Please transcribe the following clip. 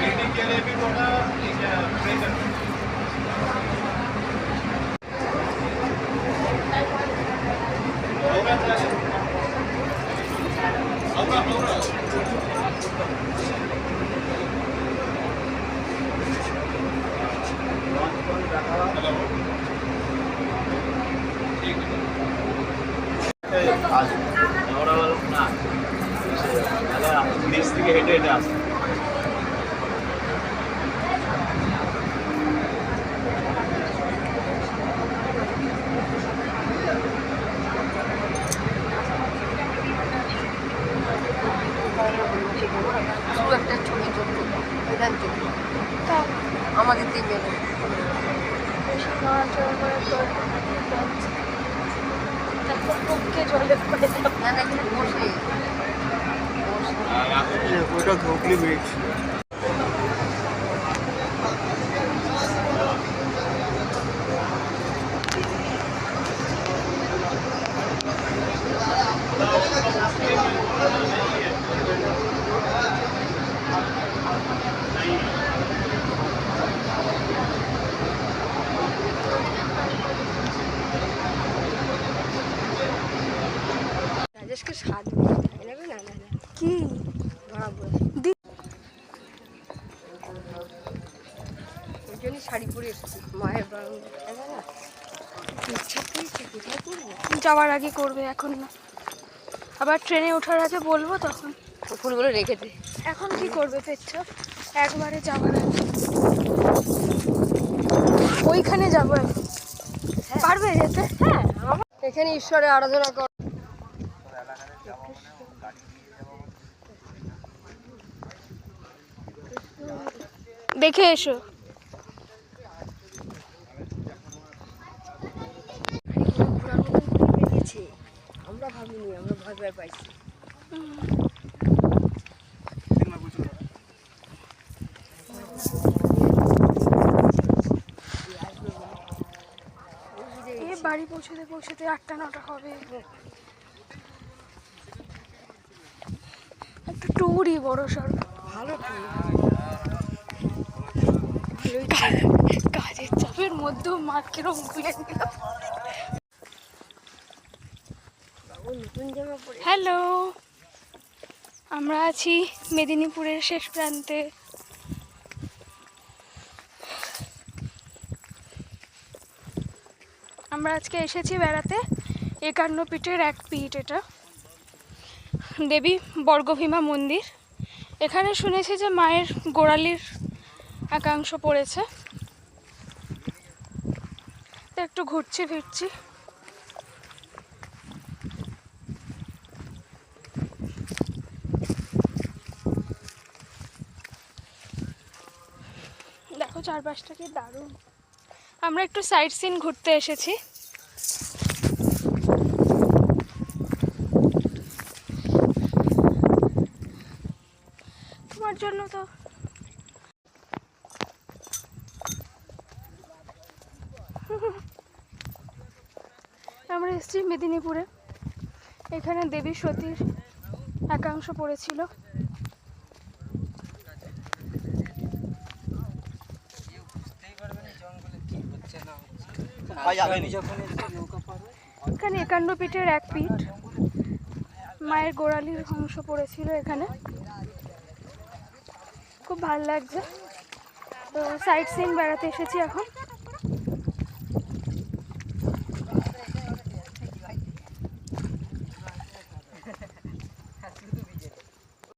Meeting के लिए भी थोड़ा আজ ওরা বলো না নিচ থেকে হেঁটে হেঁটে আসে একটা ছবি যোগ করব এটার ওটা ধোকলি ব্রিজ রাজেশকে স্বাদ নেবে না কি? ওই শাড়ি পরে এসেছি। মায়ের বারণ দেখা না? ইচ্ছা করেছে কোথায় করব যাওয়ার আগে করবে এখন না। আবার ট্রেনে ওঠার আগে বলব তখন। ফুলগুলো রেখে দে। এখন কি করবে পেচ্ছাপ একবারে যাওয়ার আগে। ওইখানে যাব এখন। পারবে যেতে? হ্যাঁ। এখানে ঈশ্বরের আরাধনা কর। দেখে এসো। আমরা ভাবিনি আমরা ভয় ভয় পাইছি এ বাড়ি পৌঁছতে পৌঁছতে আটটা নটা হবে। একটু টুরি বড় সড় ভালো তো কাজের চাপের মধ্যেও মা কিরম হ্যালো, আমরা আছি মেদিনীপুরের শেষ প্রান্তে। আমরা আজকে এসেছি বেড়াতে, একান্ন পিঠের এক পিঠ এটা। দেবী বর্গভীমা মন্দির। এখানে শুনেছি যে মায়ের গোড়ালির একাংশ পড়েছে। একটু ঘুরছি, ফিরছি। দেখো চারপাশটা কি দারুণ। আমরা একটু সাইট সিন ঘুরতে এসেছি। তোমার জন্য তো এসেছি মেদিনীপুরে। এখানে দেবী সতীর একাংশ পড়েছিল। এখানে একান্ন পিঠের এক পিঠ। মায়ের গোড়ালির অংশ পড়েছিল এখানে। খুব ভালো লাগছে। তো সাইট সিন বেড়াতে এসেছি এখন।